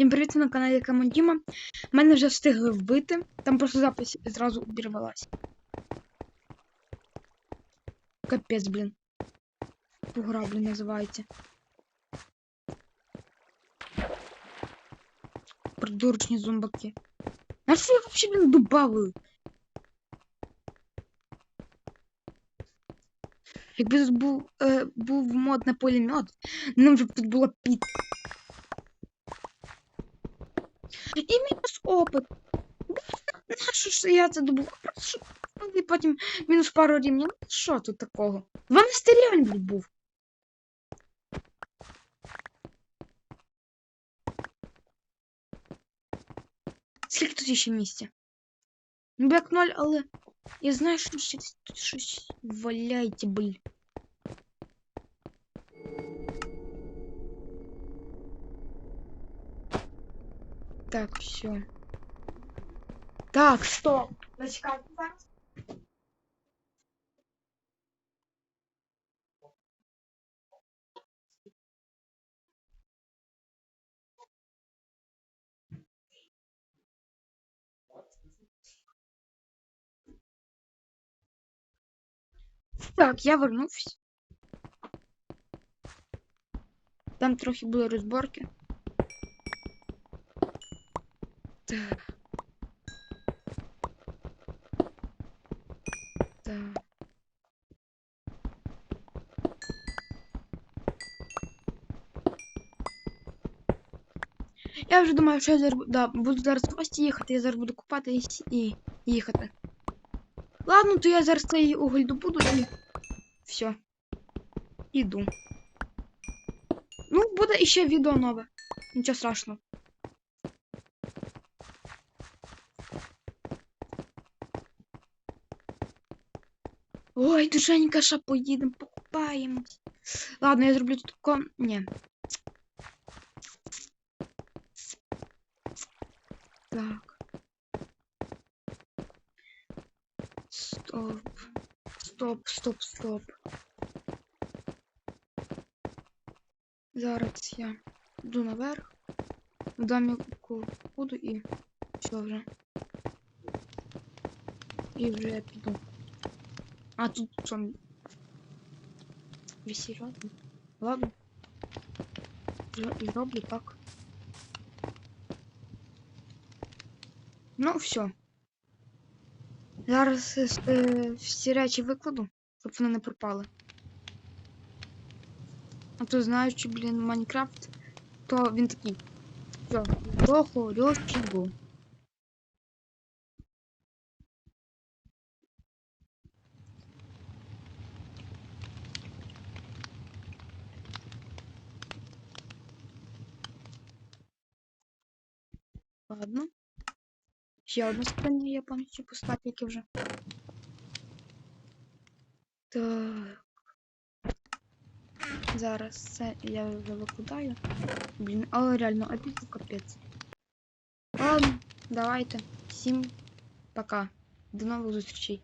Всім привіт на каналі Камон Діма. Мене вже встигли вбити. Там просто запись зразу обірвалась. Капець, блін. Гра, блін, називається. Придурочні зомбаки. А що їх взагалі, блін, добавили? Якби тут був, е, був мод на пулемет, нам вже тут було піт. І мінус опит. Нащо ж я це добув? Просто щоб- ну, І потім мінус пару рівнів. Ну, Що тут такого? 12 рівень блін, був. Скільки тут ще місця? Ну, як ноль, але я знаю, що ще десь тут щось валяйте, блін. Так, все. Так, стоп. Зачекайте зараз. Так, я вернувся. Там трохи були розборки. Так. Так. Я вже думаю, що я зараз бу- да, буду зараз в гості їхати, я зараз буду купатись і їхати. Ладно, то я зараз цей уголь добуду і все. Іду. Ну, буде іще відео нове. Нічого страшного. Ой, душенька, ша поїдемо, покупаємось. Ладно, я зроблю тут кон. Ні. Так. Стоп. Стоп, стоп, стоп. Зараз я йду наверх. В доміку буду і все вже. І вже я піду. А тут що? Висі ладно. Ладно. Зро- Зроблю так. Ну, все. Зараз е, с- е, всі речі викладу, щоб вони не пропали. А то знаючи, блін, Майнкрафт, то він такий. Все, трохи розчігу. Ладно. Ще одне скриня я повністю поставлю, яке вже. Так. Зараз це я вже викладаю. Блін, але реально опять капець. Ладно, давайте. Всім пока. До нових зустрічей.